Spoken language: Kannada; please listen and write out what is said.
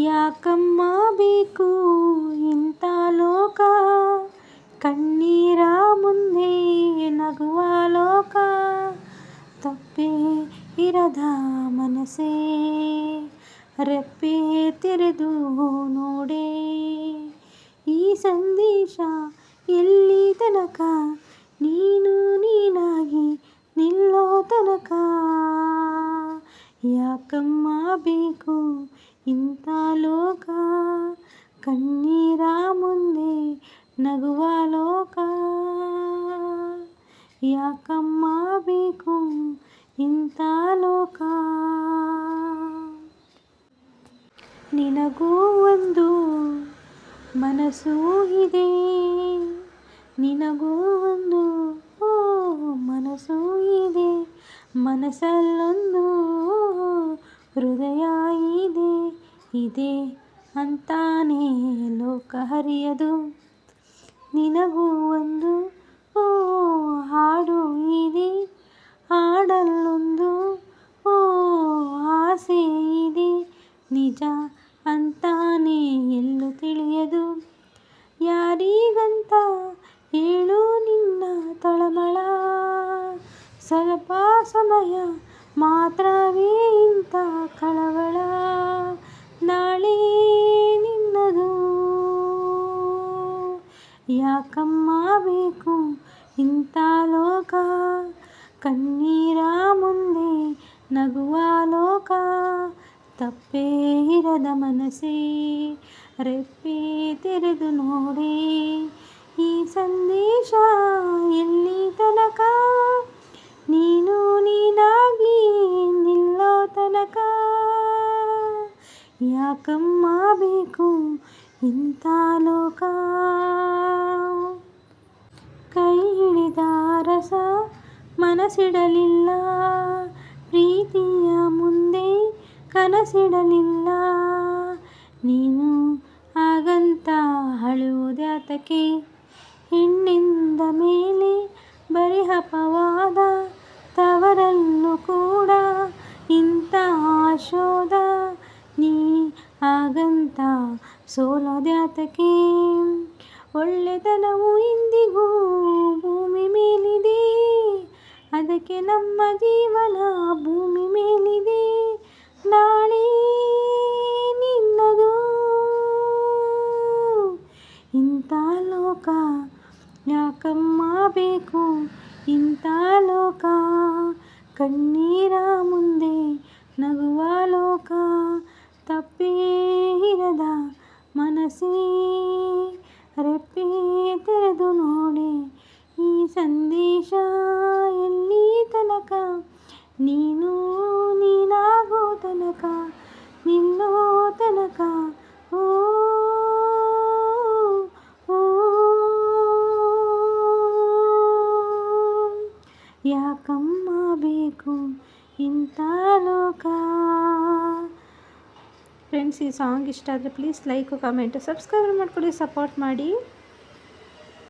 ಯಾಕಮ್ಮ ಬೇಕು ಇಂಥ ಲೋಕ ಕಣ್ಣೀರ ಮುಂದೆ ನಗುವ ಲೋಕ ತಪ್ಪೇ ಇರದ ಮನಸ್ಸೇ ರೆಪ್ಪೆ ತೆರೆದು ನೋಡೆ ಈ ಸಂದೇಶ ಎಲ್ಲಿ ತನಕ ನೀನು ನೀನಾಗಿ ನಿಲ್ಲೋ ತನಕ ಯಾಕಮ್ಮ ಬೇಕು ಇಂಥ ಲೋಕ? ಕಣ್ಣೀರ ಮುಂದೆ ನಗುವ ಲೋಕ? ಯಾಕಮ್ಮ ಬೇಕು ಇಂಥ ಲೋಕ? ನಿನಗೂ ಒಂದು ಮನಸ್ಸು ಇದೆ. ನಿನಗೂ ಒಂದು ಮನಸ್ಸು ಇದೆ. ಮನಸ್ಸಲ್ಲೊಂದು ಹೃದಯ ಇದೆ ಇದೆ ಅಂತಾನೇ ಲೋಕ ಹರಿಯದು. ನಿನಗೂ ಒಂದು ಓ ಹಾಡು ಇದೆ, ಹಾಡಲ್ಲೊಂದು ಓ ಆಸೆ ಇದೆ. ನಿಜ ಅಂತಾನೆ ಎಲ್ಲೂ ತಿಳಿಯದು. ಯಾರಿಗಂತ ಹೇಳು ನಿನ್ನ ತಳಮಳ. ಸ್ವಲ್ಪ ಸಮಯ ಮಾತ್ರವೇ ಕಳವಳ ನಾಳೆ ನಿನ್ನದು. ಯಾಕಮ್ಮ ಬೇಕು ಇಂಥ ಲೋಕ? ಕಣ್ಣೀರ ಮುಂದೆ ನಗುವ ಲೋಕ? ತಪ್ಪೇ ಇರದ ಮನಸ್ಸೇ, ರೆಪ್ಪೆ ತೆರೆದು ನೋಡಿ. ಈ ಸಂದೇಶ ಎಲ್ಲಿ ತನಕ? ಯಾಕಮ್ಮ ಬೇಕು ಇಂಥ ಲೋಕ? ಕೈ ಹಿಡಿದ ರಸ ಮನಸ್ಸಿಡಲಿಲ್ಲ ಪ್ರೀತಿಯ ಮುಂದೆ ಕನಸಿಡಲಿಲ್ಲ. ನೀನು ಹಾಗಂತ ಅಳುವುದ್ಯಾತಕ್ಕೆ ಹೆಣ್ಣಿಂದ ಮೇಲೆ ಬರೀ ಹಾಗಂತ ಸೋಲೋದ್ಯಾತಕ್ಕೆ ಒಳ್ಳೆತನವು ಇಂದಿಗೂ ಭೂಮಿ ಮೇಲಿದೆ. ಅದಕ್ಕೆ ನಮ್ಮ ಜೀವನ ಭೂಮಿ ಮೇಲಿದೆ. ನಾಳೆ ನಿನ್ನದು. ಇಂಥ ಲೋಕ ಯಾಕಮ್ಮ ಬೇಕು? ಇಂಥ ಲೋಕ ಕಣ್ಣೀರ ಮುಂದೆ ನಗುವ ಲೋಕ. ತಪ್ಪೇ ಇರದ ಮನಸ್ಸೇ ರೆಪ್ಪೆ ತೆರೆದು ನೋಡಿ, ಈ ಸಂದೇಶ ಎಲ್ಲಿ ತನಕ? ನೀನು ನೀನಾಗೋ ತನಕ, ನಿನ್ನೋ ತನಕ? ಓ ಓ, ಯಾಕಮ್ಮ ಬೇಕು ಇಂಥ ಲೋಕ? ಫ್ರೆಂಡ್ಸ್ ಈ ಸಾಂಗ್ ಇಷ್ಟ ಆದರೆ ಪ್ಲೀಸ್ ಲೈಕು ಕಮೆಂಟು ಸಬ್ಸ್ಕ್ರೈಬ್ ಮಾಡ್ಕೊಳ್ಳಿ ಸಪೋರ್ಟ್ ಮಾಡಿ.